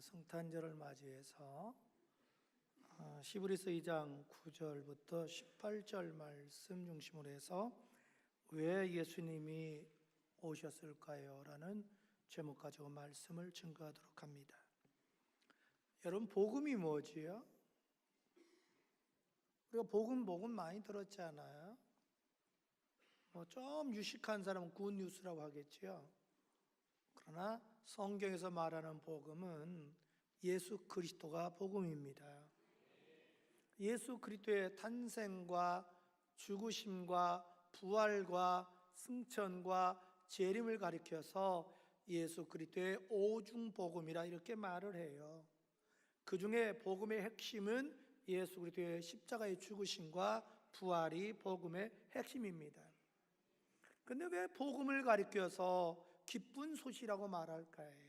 성탄절을 맞이해서 아, 시브리서 2장 9절부터 18절 말씀 중심으로 해서 왜 예수님이 오셨을까요? 라는 제목 가지고 말씀을 증거하도록 합니다. 여러분 복음이 뭐지요? 우리가 복음 복음 많이 들었잖아요. 뭐 좀 유식한 사람은 굿 뉴스라고 하겠지요. 그러나 성경에서 말하는 복음은 예수 그리스도가 복음입니다. 예수 그리스도의 탄생과 죽으심과 부활과 승천과 재림을 가리켜서 예수 그리스도의 오중 복음이라 이렇게 말을 해요. 그 중에 복음의 핵심은 예수 그리스도의 십자가의 죽으심과 부활이 복음의 핵심입니다. 근데 왜 복음을 가리켜서 기쁜 소식이라고 말할까요?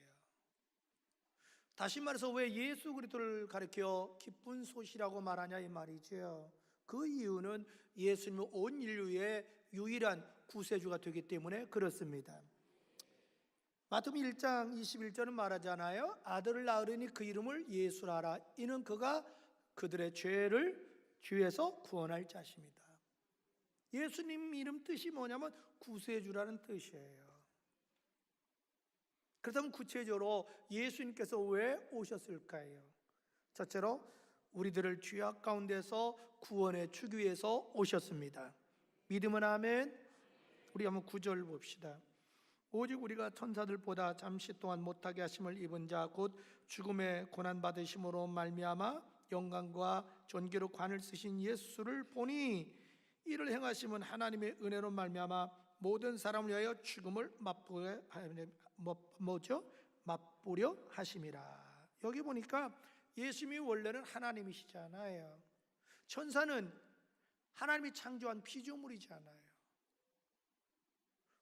다시 말해서 왜 예수 그리스도를 가리켜 기쁜 소식이라고 말하냐 이 말이죠. 그 이유는 예수님은 온 인류의 유일한 구세주가 되기 때문에 그렇습니다. 마태복음 1장 21절은 말하잖아요. 아들을 낳으려니 그 이름을 예수라라. 이는 그가 그들의 죄를 죄에서 구원할 자십니다. 예수님 이름 뜻이 뭐냐면 구세주라는 뜻이에요. 그렇다면 구체적으로 예수님께서 왜 오셨을까요? 첫째로 우리들을 죄악 가운데서 구원해 주기 위해서 오셨습니다. 믿음은 아멘. 우리 한번 구절 봅시다. 오직 우리가 천사들보다 잠시 동안 못하게 하심을 입은 자 곧 죽음의 고난 받으심으로 말미암아 영광과 존귀로 관을 쓰신 예수를 보니 이를 행하심은 하나님의 은혜로 말미암아 모든 사람을 위하여 죽음을 맛보게 뭐, 뭐죠? 맛보려 하심이라. 여기 보니까 예수님이 원래는 하나님이시잖아요. 천사는 하나님이 창조한 피조물이잖아요.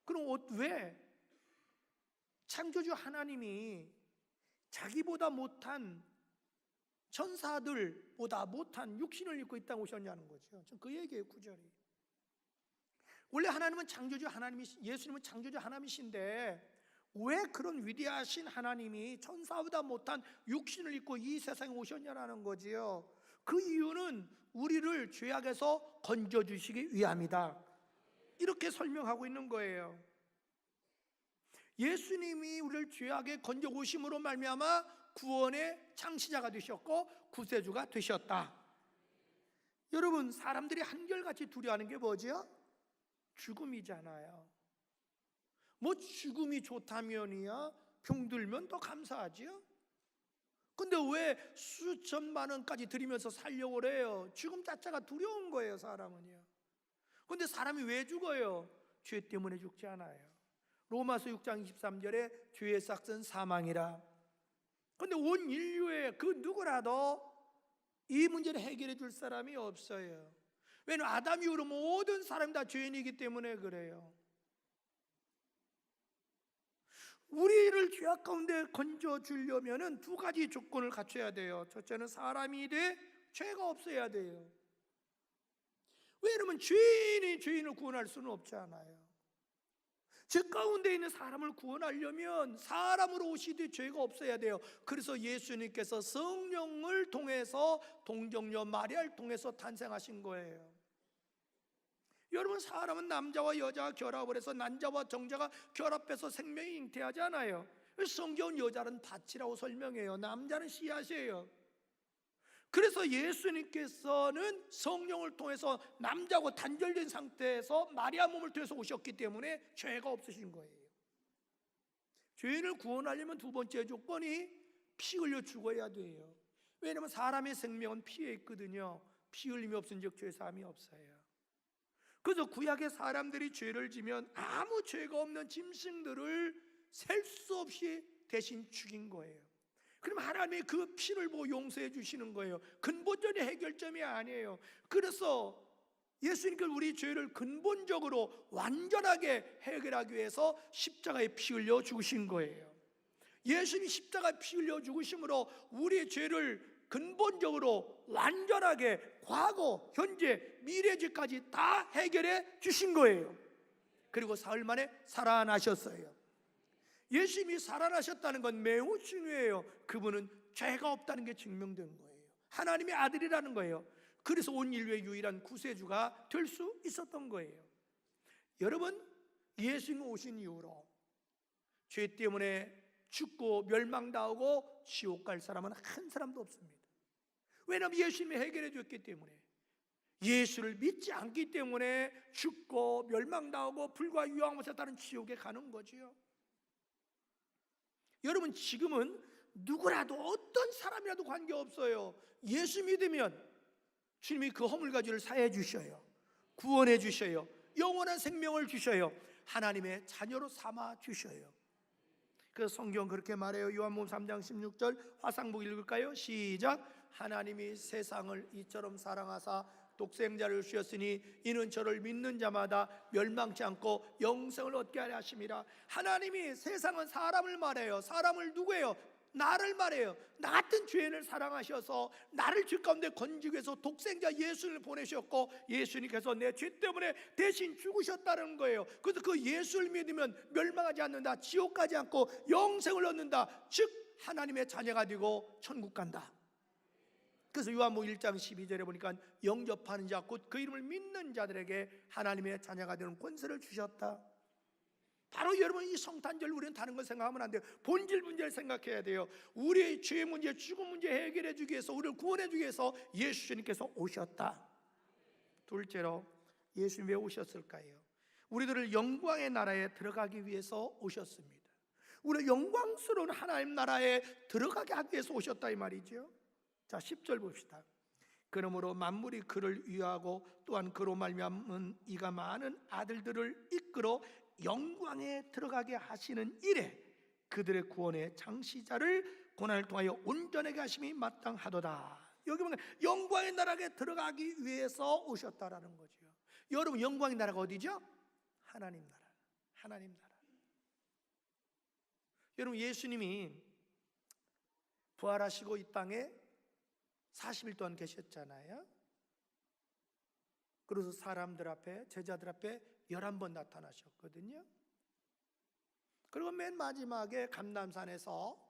그럼 왜 창조주 하나님이 자기보다 못한 천사들보다 못한 육신을 입고 이 땅에 오셨냐는 거죠. 그 얘기예요, 구절이. 원래 하나님은 창조주 하나님이 예수님은 창조주 하나님이신데 왜 그런 위대하신 하나님이 천사보다 못한 육신을 입고 이 세상에 오셨냐라는 거지요. 그 이유는 우리를 죄악에서 건져 주시기 위함이다. 이렇게 설명하고 있는 거예요. 예수님이 우리를 죄악에 건져 오심으로 말미암아 구원의 창시자가 되셨고 구세주가 되셨다. 여러분 사람들이 한결같이 두려워하는 게 뭐지요? 죽음이잖아요. 뭐 죽음이 좋다면이야 병들면 더 감사하지요. 근데 왜 수천만 원까지 들이면서 살려고 그래요? 죽음 자체가 두려운 거예요, 사람은요. 근데 사람이 왜 죽어요? 죄 때문에 죽지 않아요. 로마서 6장 23절에 죄의 싹은 사망이라. 근데 온 인류의 그 누구라도 이 문제를 해결해 줄 사람이 없어요. 왜냐하면 아담 이후로 모든 사람이 다 죄인이기 때문에 그래요. 우리를 죄악 가운데 건져 주려면은 두 가지 조건을 갖춰야 돼요. 첫째는 사람이 돼 죄가 없어야 돼요. 왜냐면 죄인이 죄인을 구원할 수는 없잖아요. 죄 가운데 있는 사람을 구원하려면 사람으로 오시되 죄가 없어야 돼요. 그래서 예수님께서 성령을 통해서 동정녀 마리아를 통해서 탄생하신 거예요. 여러분 사람은 남자와 여자가 결합을 해서 남자와 정자가 결합해서 생명이 잉태하잖아요. 성경은 여자는 밭이라고 설명해요. 남자는 씨앗이에요. 그래서 예수님께서는 성령을 통해서 남자고 단절된 상태에서 마리아 몸을 통해서 오셨기 때문에 죄가 없으신 거예요. 죄인을 구원하려면 두 번째 조건이 피 흘려 죽어야 돼요. 왜냐하면 사람의 생명은 피에 있거든요. 피 흘림이 없은 즉 죄 사함이 없어요. 그래서 구약의 사람들이 죄를 지면 아무 죄가 없는 짐승들을 셀 수 없이 대신 죽인 거예요. 그럼 하나님이 그 피를 보고 용서해 주시는 거예요. 근본적인 해결점이 아니에요. 그래서 예수님께서 우리 죄를 근본적으로 완전하게 해결하기 위해서 십자가에 피 흘려 죽으신 거예요. 예수님이 십자가에 피 흘려 죽으심으로 우리의 죄를 근본적으로 완전하게 과거, 현재, 미래지까지 다 해결해 주신 거예요. 그리고 사흘 만에 살아나셨어요. 예수님이 살아나셨다는 건 매우 중요해요. 그분은 죄가 없다는 게 증명된 거예요. 하나님의 아들이라는 거예요. 그래서 온 인류의 유일한 구세주가 될 수 있었던 거예요. 여러분, 예수님 오신 이후로 죄 때문에 죽고 멸망당하고 지옥 갈 사람은 한 사람도 없습니다. 왜냐하면 예수님이 해결해 줬기 때문에 예수를 믿지 않기 때문에 죽고 멸망당하고 불과 유황못에 따른 지옥에 가는 거지요. 여러분 지금은 누구라도 어떤 사람이라도 관계없어요. 예수 믿으면 주님이 그 허물가지를 사해 주셔요. 구원해 주셔요. 영원한 생명을 주셔요. 하나님의 자녀로 삼아 주셔요. 그 성경 그렇게 말해요. 요한복음 3장 16절 화상복 읽을까요? 시작. 하나님이 세상을 이처럼 사랑하사 독생자를 주셨으니 이는 저를 믿는 자마다 멸망치 않고 영생을 얻게 하려 하심이라. 하나님이 세상은 사람을 말해요. 사람을 누구예요? 나를 말해요. 나 같은 죄인을 사랑하셔서 나를 죄 가운데 건지기 위해서 독생자 예수를 보내셨고 예수님께서 내 죄 때문에 대신 죽으셨다는 거예요. 그래서 그 예수를 믿으면 멸망하지 않는다. 지옥 가지 않고 영생을 얻는다. 즉 하나님의 자녀가 되고 천국 간다. 그래서 요한복음 1장 12절에 보니까 영접하는 자 곧 그 이름을 믿는 자들에게 하나님의 자녀가 되는 권세를 주셨다. 바로 여러분 이 성탄절 우리는 다른 걸 생각하면 안 돼요. 본질 문제를 생각해야 돼요. 우리의 죄 문제, 죽음 문제 해결해 주기 위해서 우리를 구원해 주기 위해서 예수님께서 오셨다. 둘째로 예수님 왜 오셨을까요? 우리들을 영광의 나라에 들어가기 위해서 오셨습니다. 우리 영광스러운 하나님 나라에 들어가게 하기 위해서 오셨다 이 말이죠. 자, 10절 봅시다. 그러므로 만물이 그를 위하고 또한 그로 말미암은 이가 많은 아들들을 이끌어 영광에 들어가게 하시는 일에 그들의 구원의 장시자를 고난을 통하여 온전하게 하심이 마땅하도다. 여기 보면 영광의 나라에 들어가기 위해서 오셨다라는 거죠. 여러분 영광의 나라가 어디죠? 하나님 나라. 하나님 나라. 여러분 예수님이 부활하시고 이 땅에 40일 동안 계셨잖아요. 그래서 사람들 앞에 제자들 앞에 11번 나타나셨거든요. 그리고 맨 마지막에 감남산에서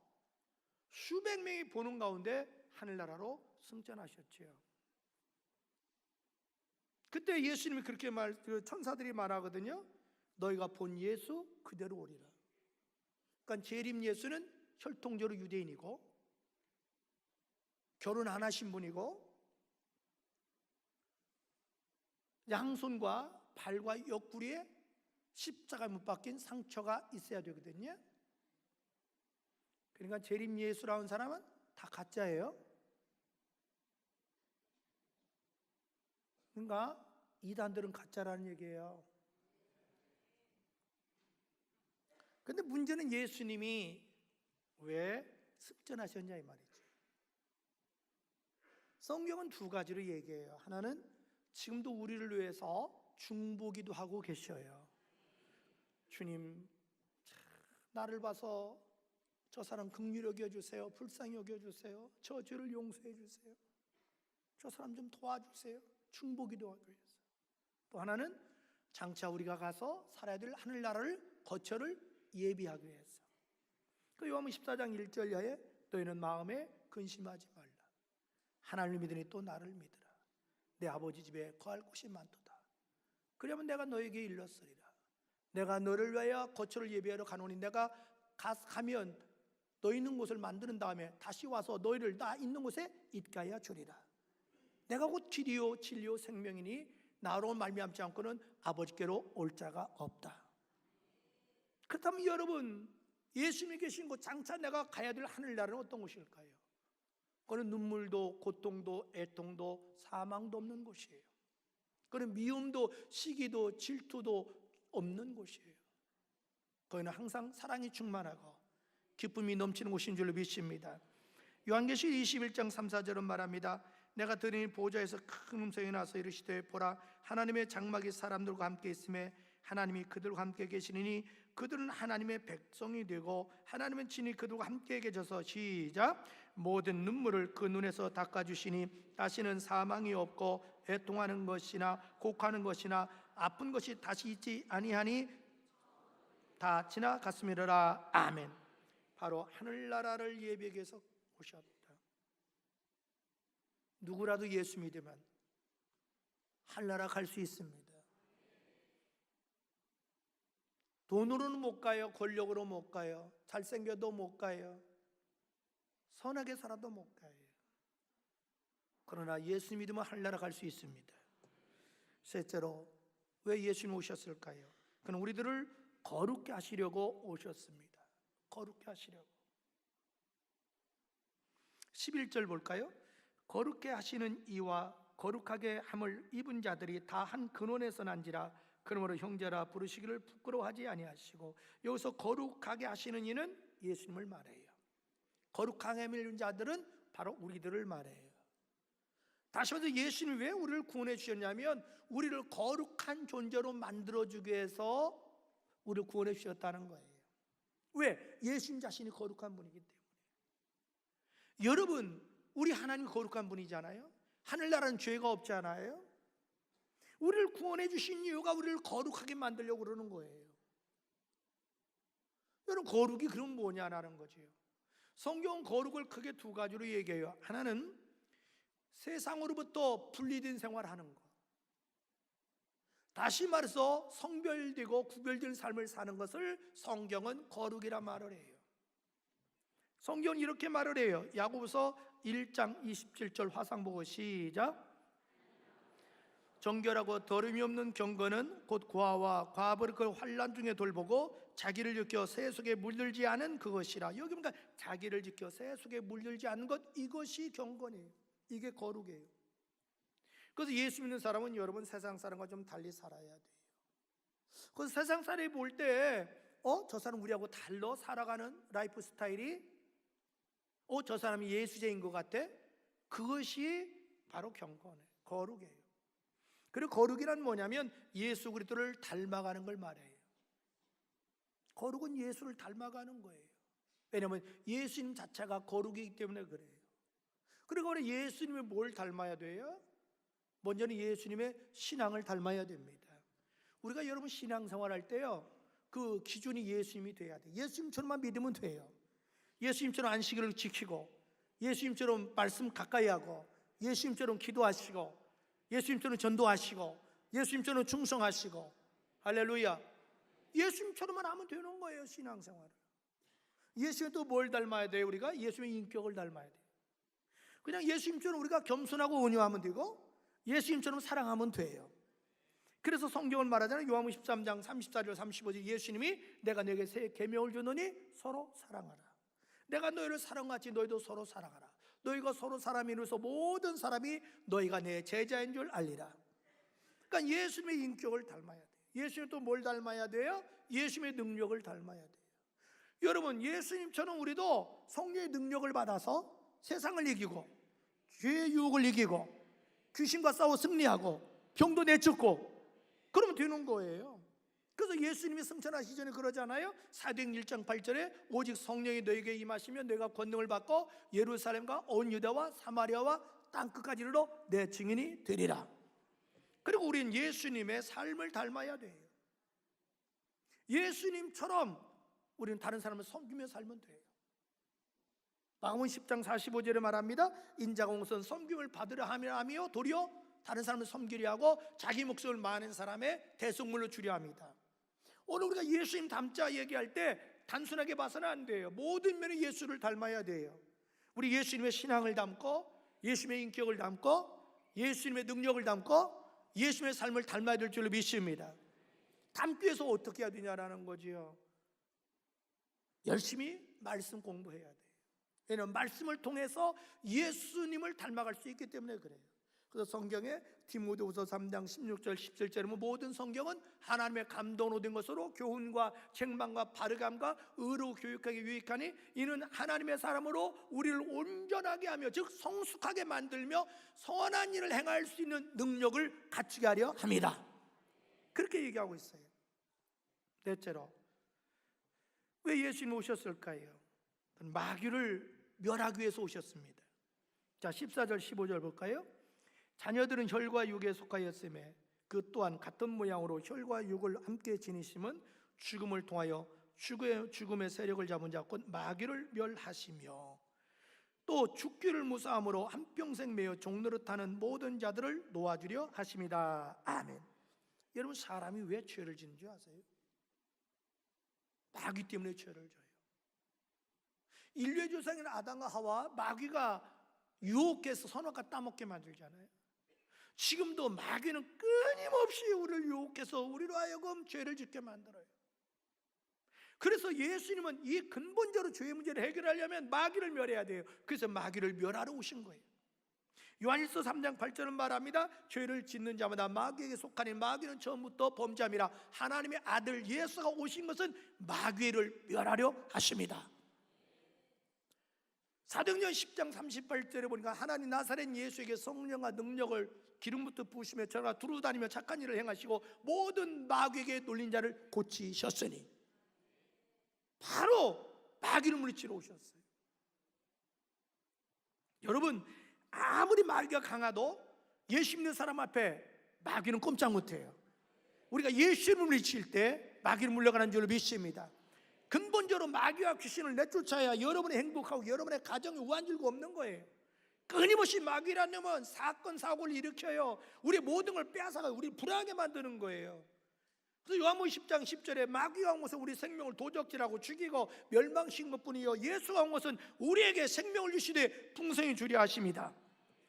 수백 명이 보는 가운데 하늘나라로 승천하셨지요. 그때 예수님이 그렇게 말, 그 천사들이 말하거든요. 너희가 본 예수 그대로 오리라. 그러니까 재림 예수는 혈통적으로 유대인이고 결혼 안 하신 분이고 양손과 발과 옆구리에 십자가 못 박힌 상처가 있어야 되거든요. 그러니까 재림 예수라는 사람은 다 가짜예요. 그러니까 이단들은 가짜라는 얘기예요. 근데 문제는 예수님이 왜 습전하셨냐 이 말이죠. 성경은 두 가지로 얘기해요. 하나는 지금도 우리를 위해서 중보기도 하고 계셔요. 주님, 나를 봐서 저 사람 긍휼히 여겨 주세요. 불쌍히 여겨 주세요. 저 죄를 용서해 주세요. 저 사람 좀 도와주세요. 중보기도 하고 있어요. 또 하나는 장차 우리가 가서 살아야 될 하늘나라를 거처를 예비하기 위해서. 그 요한복음 14장 1절에 너희는 마음에 근심하지 말라. 하나님을 믿으니 또 나를 믿으라. 내 아버지 집에 거할 곳이 많도다. 그러면 내가 너에게 일렀으리라. 내가 너를 위하여 거처를 예비하러 가노니 내가 가면 너 있는 곳을 만드는 다음에 다시 와서 너희를 나 있는 곳에 하여 주리라. 내가 곧 길이요 진리요 생명이니 나로 말미암지 않고는 아버지께로 올 자가 없다. 그렇다면 여러분 예수님이 계신 곳 장차 내가 가야 될 하늘나라는 어떤 곳일까요? 그는 눈물도 고통도 애통도 사망도 없는 곳이에요. 그는 미움도 시기도 질투도 없는 곳이에요. 거기는 항상 사랑이 충만하고 기쁨이 넘치는 곳인 줄로 믿습니다. 요한계시 21장 3, 4절은 말합니다. 내가 들으니 보좌에서 큰 음성이 나서 이르시되 보라 하나님의 장막이 사람들과 함께 있음에 하나님이 그들과 함께 계시니 그들은 하나님의 백성이 되고 하나님은 친히 그들과 함께 계셔서 시작 모든 눈물을 그 눈에서 닦아주시니 다시는 사망이 없고 애통하는 것이나 곡하는 것이나 아픈 것이 다시 있지 아니하니 다 지나갔음이라 아멘. 바로 하늘나라를 위해서 오셨다. 누구라도 예수 믿으면 하늘나라 갈 수 있습니다. 돈으로는 못 가요. 권력으로 못 가요. 잘생겨도 못 가요. 선하게 살아도 못 가요. 그러나 예수 믿으면 하늘나라 갈 수 있습니다. 셋째로 왜 예수님 오셨을까요? 그는 우리들을 거룩게 하시려고 오셨습니다. 거룩게 하시려고. 11절 볼까요? 거룩게 하시는 이와 거룩하게 함을 입은 자들이 다 한 근원에서 난지라 그러므로 형제라 부르시기를 부끄러워하지 아니하시고 여기서 거룩하게 하시는 이는 예수님을 말해요. 거룩하게 입은 자들은 바로 우리들을 말해요. 다시 말해서 예수님이 왜 우리를 구원해 주셨냐면 우리를 거룩한 존재로 만들어 주기 위해서 우리를 구원해 주셨다는 거예요. 왜? 예수님 자신이 거룩한 분이기 때문에. 여러분, 우리 하나님이 거룩한 분이잖아요. 하늘나라는 죄가 없잖아요. 우리를 구원해 주신 이유가 우리를 거룩하게 만들려고 그러는 거예요. 여러분, 거룩이 그럼 뭐냐라는 거죠. 성경 거룩을 크게 두 가지로 얘기해요. 하나는 세상으로부터 분리된 생활하는 것. 다시 말해서 성별되고 구별된 삶을 사는 것을 성경은 거룩이라 말을 해요. 성경은 이렇게 말을 해요. 야고보서 1장 27절 화상 보고 시작. 정결하고 더름이 없는 경건은 곧 고아와 과부를 그 환란 중에 돌보고 자기를 지켜 새 속에 물들지 않은 그것이라. 여기 보니까 자기를 지켜 새 속에 물들지 않은 것 이것이 경건이에요. 이게 거룩이에요. 그래서 예수 믿는 사람은 여러분 세상 사람과 좀 달리 살아야 돼요. 그래서 세상 사람이 볼 때, 어, 저 사람 우리하고 달러 살아가는 라이프 스타일이, 어, 저 사람이 예수제인 것 같아? 그것이 바로 경건이에요. 거룩이에요. 그리고 거룩이란 뭐냐면 예수 그리스도를 닮아가는 걸 말해요. 거룩은 예수를 닮아가는 거예요. 왜냐하면 예수님 자체가 거룩이기 때문에 그래요. 그리고 우리 예수님이 뭘 닮아야 돼요? 먼저는 예수님의 신앙을 닮아야 됩니다. 우리가 여러분 신앙생활 할 때요, 그 기준이 예수님이 돼야 돼. 예수님처럼만 믿으면 돼요. 예수님처럼 안식일을 지키고, 예수님처럼 말씀 가까이 하고, 예수님처럼 기도하시고, 예수님처럼 전도하시고, 예수님처럼 충성하시고, 할렐루야. 예수님처럼만 하면 되는 거예요, 신앙생활을. 예수님 또뭘 닮아야 돼요, 우리가? 예수님의 인격을 닮아야 돼요. 그냥 예수님처럼 우리가 겸손하고 온유하면 되고, 예수님처럼 사랑하면 돼요. 그래서 성경을 말하잖아요. 요한복음 13장 34절 35절 예수님이 내가 너에게 새 계명을 주노니 서로 사랑하라. 내가 너희를 사랑같이 너희도 서로 사랑하라. 너희가 서로 사람이 이루어서 모든 사람이 너희가 내 제자인 줄 알리라. 그러니까 예수님의 인격을 닮아야 돼요. 예수님 또 뭘 닮아야 돼요? 예수님의 능력을 닮아야 돼요. 여러분 예수님처럼 우리도 성령의 능력을 받아서 세상을 이기고 죄의 유혹을 이기고 귀신과 싸워 승리하고 병도 내쫓고 그러면 되는 거예요. 그래서 예수님이 승천하시기 전에 그러잖아요. 사도행 1장 8절에 오직 성령이 너에게 임하시면 내가 권능을 받고 예루살렘과 온 유다와 사마리아와 땅 끝까지 이르러 내 증인이 되리라. 그리고 우리는 예수님의 삶을 닮아야 돼요. 예수님처럼 우리는 다른 사람을 섬기며 살면 돼요. 마음은 10장 45절에 말합니다. 인자가 온선 섬김을 받으려 하며 도리어 다른 사람을 섬기려 하고 자기 목숨을 많은 사람의 대속물로 주려 합니다. 오늘 우리가 예수님 닮자 얘기할 때 단순하게 봐서는 안 돼요. 모든 면에 예수를 닮아야 돼요. 우리 예수님의 신앙을 담고 예수님의 인격을 담고 예수님의 능력을 담고 예수님의 삶을 닮아야 될 줄로 믿습니다. 담기 위해서 어떻게 해야 되냐라는 거지요. 열심히 말씀 공부해야 돼요. 왜냐하면 말씀을 통해서 예수님을 닮아갈 수 있기 때문에 그래요. 그래서 성경에 디모데후서 3장 16절 17절에 보면 모든 성경은 하나님의 감동으로 된 것으로 교훈과 책망과 바르감과 의로 교육하기 유익하니 이는 하나님의 사람으로 우리를 온전하게 하며 즉 성숙하게 만들며 선한 일을 행할 수 있는 능력을 갖추게 하려 합니다. 그렇게 얘기하고 있어요. 넷째로 왜 예수님 오셨을까요? 마귀를 멸하기 위해서 오셨습니다. 자, 14절 15절 볼까요? 자녀들은 혈과 육에 속하였음에 그 또한 같은 모양으로 혈과 육을 함께 지니심은 죽음을 통하여 죽음의, 죽음의 세력을 잡은 자 곧 마귀를 멸하시며 또 죽기를 무사함으로 한평생 매여 종노릇하는 모든 자들을 놓아주려 하십니다. 아멘. 여러분 사람이 왜 죄를 짓는 줄 아세요? 마귀 때문에 죄를 져요. 인류의 조상인 아담과 하와 마귀가 유혹해서 선악과 따먹게 만들잖아요. 지금도 마귀는 끊임없이 우리를 유혹해서 우리로 하여금 죄를 짓게 만들어요. 그래서 예수님은 이 근본적으로 죄의 문제를 해결하려면 마귀를 멸해야 돼요. 그래서 마귀를 멸하러 오신 거예요. 요한일서 3장 8절은 말합니다. 죄를 짓는 자마다 마귀에게 속하니 마귀는 처음부터 범죄함이라 하나님의 아들 예수가 오신 것은 마귀를 멸하려 하십니다. 사도행전 10장 38절에 보니까 하나님 나사렛 예수에게 성령과 능력을 기름부터 부으시며 저가 두루 다니며 착한 일을 행하시고 모든 마귀에게 놀린 자를 고치셨으니 바로 마귀를 물리치러 오셨어요. 여러분 아무리 마귀가 강하도 예수 믿는 사람 앞에 마귀는 꼼짝 못해요. 우리가 예수를 물리칠 때 마귀를 물려가는 줄을 믿습니다. 근본적으로 마귀와 귀신을 내쫓아야 여러분이 행복하고 여러분의 가정에 우한줄고 없는 거예요. 끊임없이 마귀라는 놈은 사건 사고를 일으켜요. 우리 모든 걸 빼앗아가 우리 불안하게 만드는 거예요. 그래서 요한복음 10장 10절에 마귀가 온 것은 우리 생명을 도적질하고 죽이고 멸망시킨 것뿐이요 예수가 온 것은 우리에게 생명을 주시되 풍성히 주려 하십니다.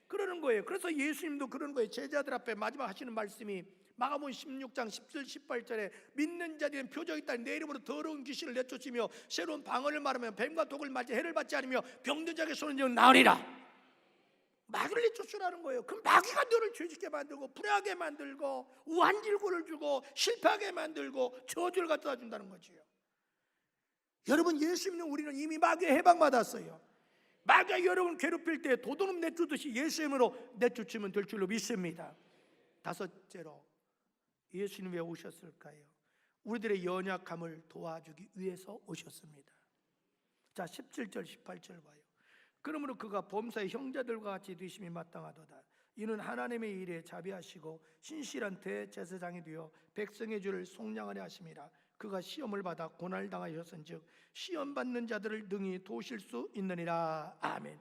그러는 거예요. 그래서 예수님도 그런 거예요. 제자들 앞에 마지막 하시는 말씀이 마가복음 16장 17, 18절에 믿는 자들은 표적이 있다니 내 이름으로 더러운 귀신을 내쫓으며 새로운 방언을 말하며 뱀과 독을 맞지 해를 받지 않으며 병든 자에게 손을 쥐면 나으리라. 마귀를 내쫓으라는 거예요. 그럼 마귀가 너를 죄짓게 만들고 불행하게 만들고 우한질고를 주고 실패하게 만들고 저주를 갖다 준다는 거지요. 여러분 예수 믿는 우리는 이미 마귀에 해방받았어요. 마귀가 여러분 괴롭힐 때 도둑놈 내쫓듯이 예수 이름으로 내쫓으면 될 줄로 믿습니다. 다섯째로 예수님 왜 오셨을까요? 우리들의 연약함을 도와주기 위해서 오셨습니다. 자, 17절 18절 봐요. 그러므로 그가 범사의 형제들과 같이 되심이 마땅하도다. 이는 하나님의 일에 자비하시고 신실한 대제사장이 되어 백성의 죄를 속량하려 하심이라. 그가 시험을 받아 고난을 당하셨은즉 시험 받는 자들을 능히 도우실 수 있느니라. 아멘.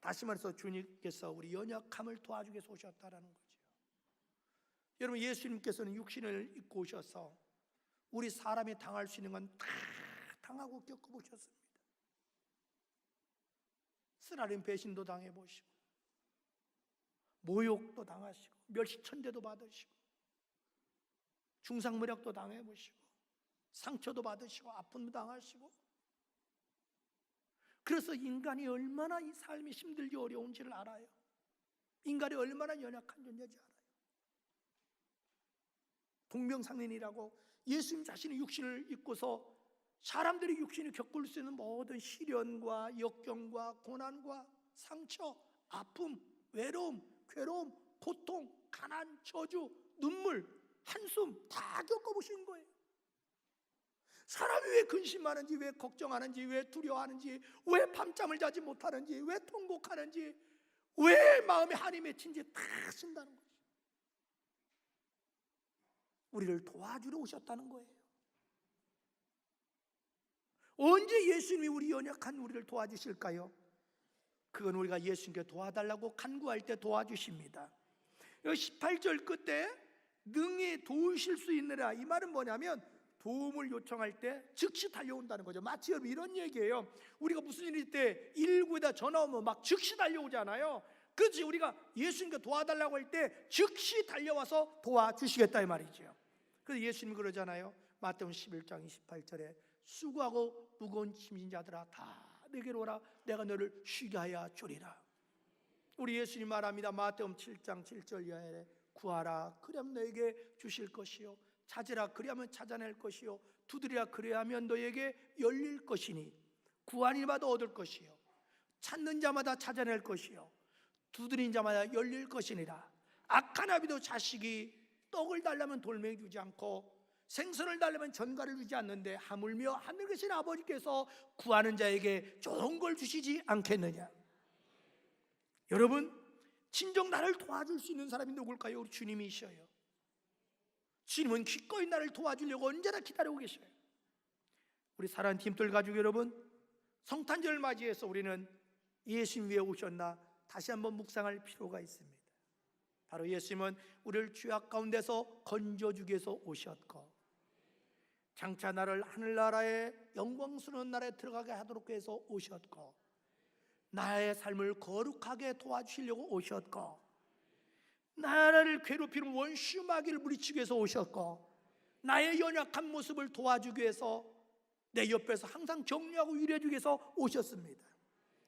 다시 말해서 주님께서 우리 연약함을 위해서 오셨다라는 거죠. 여러분 예수님께서는 육신을 입고 오셔서 우리 사람이 당할 수 있는 건 다 당하고 겪어보셨습니다. 쓰라린 배신도 당해보시고 모욕도 당하시고 멸시천대도 받으시고 중상무력도 당해보시고 상처도 받으시고 아픔도 당하시고 그래서 인간이 얼마나 이 삶이 힘들기 어려운지를 알아요. 인간이 얼마나 연약한 존재인지 알아요. 동명상인이라고 예수님 자신의 육신을 입고서 사람들이 육신이 겪을 수 있는 모든 시련과 역경과 고난과 상처, 아픔, 외로움, 괴로움, 고통, 가난, 저주, 눈물, 한숨 다 겪어보신 거예요. 사람이 왜 근심하는지, 왜 걱정하는지, 왜 두려워하는지, 왜 밤잠을 자지 못하는지, 왜 통곡하는지, 왜 마음에 한이 맺힌지 다 아신다는 거죠. 우리를 도와주러 오셨다는 거예요. 언제 예수님이 우리 연약한 우리를 도와주실까요? 그건 우리가 예수님께 도와달라고 간구할 때 도와주십니다. 18절 끝에 능히 도우실 수 있느라 이 말은 뭐냐면 도움을 요청할 때 즉시 달려온다는 거죠. 마치 여러분 이런 얘기예요. 우리가 무슨 일일 때 119에다 전화 오면 막 즉시 달려오잖아요. 그렇지 우리가 예수님께 도와달라고 할 때 즉시 달려와서 도와주시겠다 이 말이죠. 그래서 예수님 그러잖아요. 마태복음 11장 28절에 수고하고 무거운 짐진 자들아 다 내게로 오라. 내가 너를 쉬게 하여 주리라. 우리 예수님 말합니다. 마태복음 7장 7절 이하에 구하라. 그리하면 너에게 주실 것이요. 찾으라. 그리하면 찾아낼 것이요. 두드리라. 그리하면 너에게 열릴 것이니 구하는 이마다 얻을 것이요. 찾는 자마다 찾아낼 것이요. 두드린 자마다 열릴 것이니라. 악한 아비도 자식이 떡을 달라면 돌멩이 주지 않고 생선을 달라면 전갈을 주지 않는데 하물며 하늘 계신 아버지께서 구하는 자에게 좋은 걸 주시지 않겠느냐 여러분 진정 나를 도와줄 수 있는 사람이 누굴까요? 우리 주님이셔요 주님은 기꺼이 나를 도와주려고 언제나 기다리고 계셔요 우리 사랑하는 팀들 가족 여러분, 성탄절 맞이해서 우리는 예수님 왜 오셨나 다시 한번 묵상할 필요가 있습니다. 바로 예수님은 우리를 죄악 가운데서 건져주기 위해서 오셨고 장차 나를 하늘나라의 영광스러운 나라에 들어가게 하도록 해서 오셨고 나의 삶을 거룩하게 도와주시려고 오셨고 나라를 괴롭히는 원수 마귀를 물리치기 위해서 오셨고 나의 연약한 모습을 도와주기 위해서 내 옆에서 항상 격려하고 위로해주기 위해서 오셨습니다.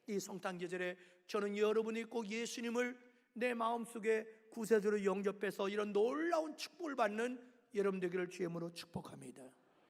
이 성탄 계절에 저는 여러분이 꼭 예수님을 내 마음속에 구세주로 영접해서 이런 놀라운 축복을 받는 여러분 되기를 주임으로 축복합니다.